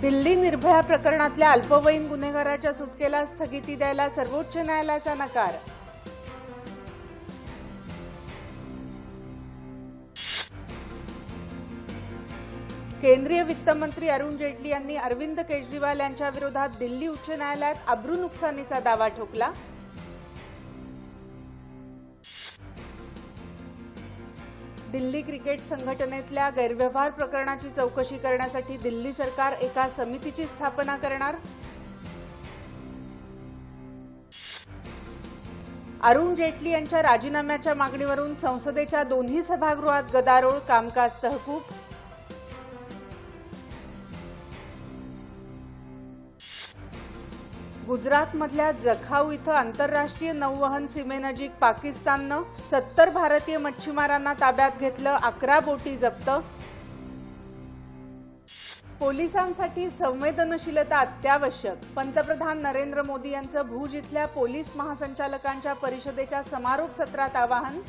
दिल्ली निर्भया प्रकरणातल्या अल्पवयीन गुन्हेगाराच्या सुटकेला स्थगिती द्यायला सर्वोच्च न्यायालयाचा नकार. केंद्रीय वित्तमंत्री अरुण जेटली यांनी अरविंद केजरीवाल यांच्या विरोधात दिल्ली उच्च न्यायालयात अब्रू नुकसानीचा दावा ठोकला. दिल्ली क्रिकेट संघटनेतल्या गैरव्यवहार प्रकरणाची चौकशी करण्यासाठी दिल्ली सरकार एका समितीची स्थापना करणार? अरुण जेटली यांच्या राजीनाम्याच्या मागणीवरून संसदेच्या दोन्ही सभागृहात गदारोळ कामकाज तहकूब गुजरातमधल्या जखाऊ इथं आंतरराष्ट्रीय नौवहन सीमेनजीक पाकिस्ताननं सत्तर भारतीय मच्छीमारांना ताब्यात घेतलं अकरा बोटी जप्त. पोलिसांसाठी संवेदनशीलता अत्यावश्यक. पंतप्रधान नरेंद्र मोदी यांचं भुज इथल्या पोलीस महासंचालकांच्या परिषदेच्या समारोप सत्रात आवाहन.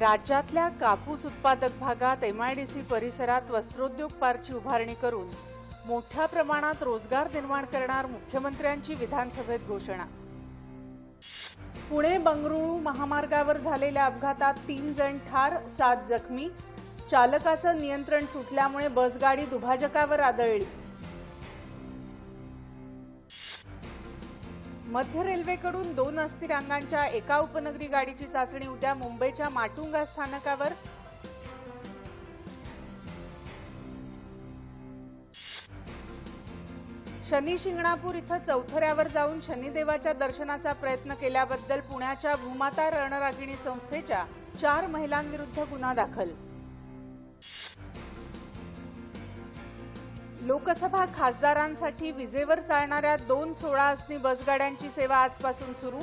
राज्यातल्या कापूस उत्पादक भागात एमआयडीसी परिसरात वस्त्रोद्योग पार्कची उभारणी करून मोठ्या प्रमाणात रोजगार निर्माण करणार मुख्यमंत्र्यांची विधानसभेत घोषणा. पुणे बंगळुरू महामार्गावर झालेल्या अपघातात तीन जण ठार सात जखमी. चालकाचं नियंत्रण सुटल्यामुळे बसगाडी दुभाजकावर आदळली. मध्य रेल्वेकडून दोन अस्थिरांगांच्या एका उपनगरी गाडीची चाचणी उद्या मुंबईच्या माटुंगा स्थानकावर शनी शिंगणापूर इथं चौथऱ्यावर जाऊन शनिदेवाच्या दर्शनाचा प्रयत्न केल्याबद्दल पुण्याच्या भूमाता रणरागिणी संस्थेच्या चार महिलांविरुद्ध गुन्हा दाखल. लोकसभा खासदारांसाठी विजेवर चालणाऱ्या दोन सोळा असनी बसगाड्यांची सेवा आजपासून सुरू.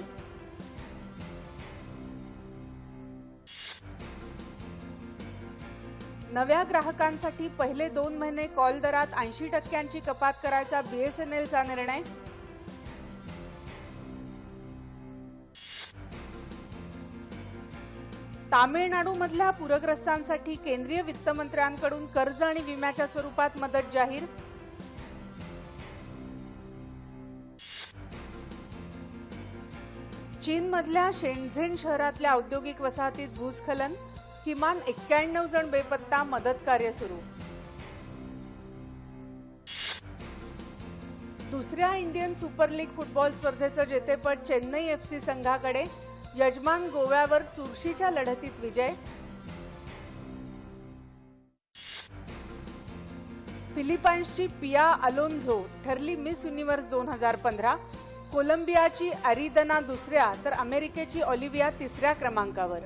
नव्या ग्राहकांसाठी पहिले दोन महिने कॉल दरात ऐंशी टक्क्यांची कपात करायचा बीएसएनएलचा निर्णय. तामिळनाडूमधल्या पूरग्रस्तांसाठी केंद्रीय वित्तमंत्र्यांकडून कर्ज आणि विम्याच्या स्वरूपात मदत जाहीर. चीनमधल्या शेंझेन शहरातल्या औद्योगिक वसाहतीत भूस्खलन. किमान एक्क्याण्णव जण बेपत्ता मदत कार्य सुरू. दुसऱ्या इंडियन सुपर लीग फुटबॉल स्पर्धेचं जेतेपद चेन्नई एफसी संघाकडे यजमान गोव्यावर चुरशीच्या लढतीत विजय. फिलिपाईन्सची पिया अलोन्झो ठरली मिस युनिव्हर्स दोन हजार पंधरा कोलंबियाची अरिदना दुसऱ्या तर अमेरिकेची ऑलिव्हिया तिसऱ्या क्रमांकावर.